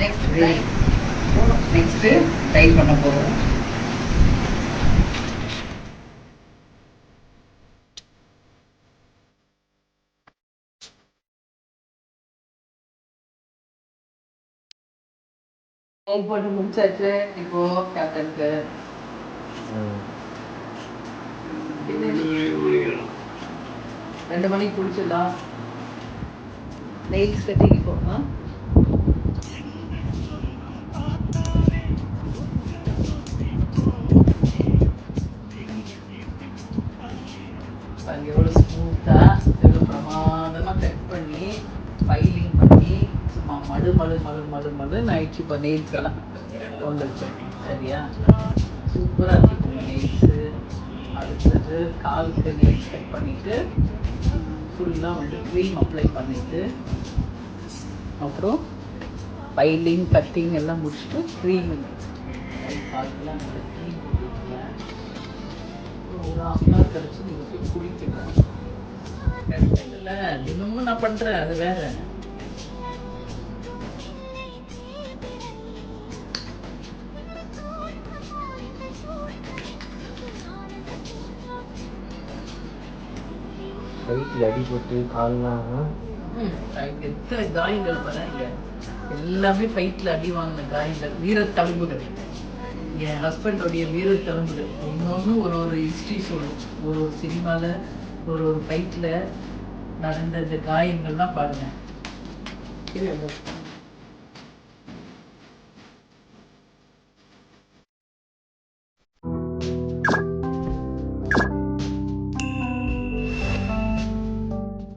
Next next try பண்ண போறோம். Egg போட்டு முடிச்சாச்சு. இப்போ கேப்டனுக்கு ரெண்டு மணிக்கு குளிச்சிடலாம். நெயில்ஸ் கட்டிக்கு போகலாம் பாருங்க எவ்வளோ ஸ்மூத்தாக எவ்வளோ பிரமாதமாக கட் பண்ணி ஃபைலிங் பண்ணி சும்மா மடு மடு மடு மடு மடுன்னு நைட்டு இப்போ நெயில்ஸ் சரியா? சூப்பராக இருக்கு நெயில்ஸு அடுத்தது காலுக்கு நெயில்ஸ் கட் பண்ணிவிட்டு ஃபுல்லாக வந்து க்ரீம் அப்ளை பண்ணிவிட்டு அப்புறம் ஃபைலிங் கட்டிங் எல்லாம் முடிச்சுட்டு க்ரீம் பார்க்கலாம் க்ரீம் போட்டுருக்கேன் ஒரு half an hour கழிச்சு நீங்க போய் குளிக்கணும். இல்ல தினமும் நான் பண்றேன் அது வேற. கைட்டில் அடிபட்டு கால்லாம் ம், இங்க எத்தனை காயங்கள் பாருங்க. எல்லாமே ஃபைட்ல அடி வாங்கின காயங்கள். வீரத்தழும்புகள். என் ஹஸ்பண்டோடைய வீரத்தழும்புகள் ஒன்னொன்று ஒரு ஒரு ஹிஸ்ட்ரி சொல்லும். ஒரு ஒரு சினிமாவில் ஒரு ஒரு ஃபைட்டில் நடந்த இந்த காயங்கள்லாம் பாருங்கள்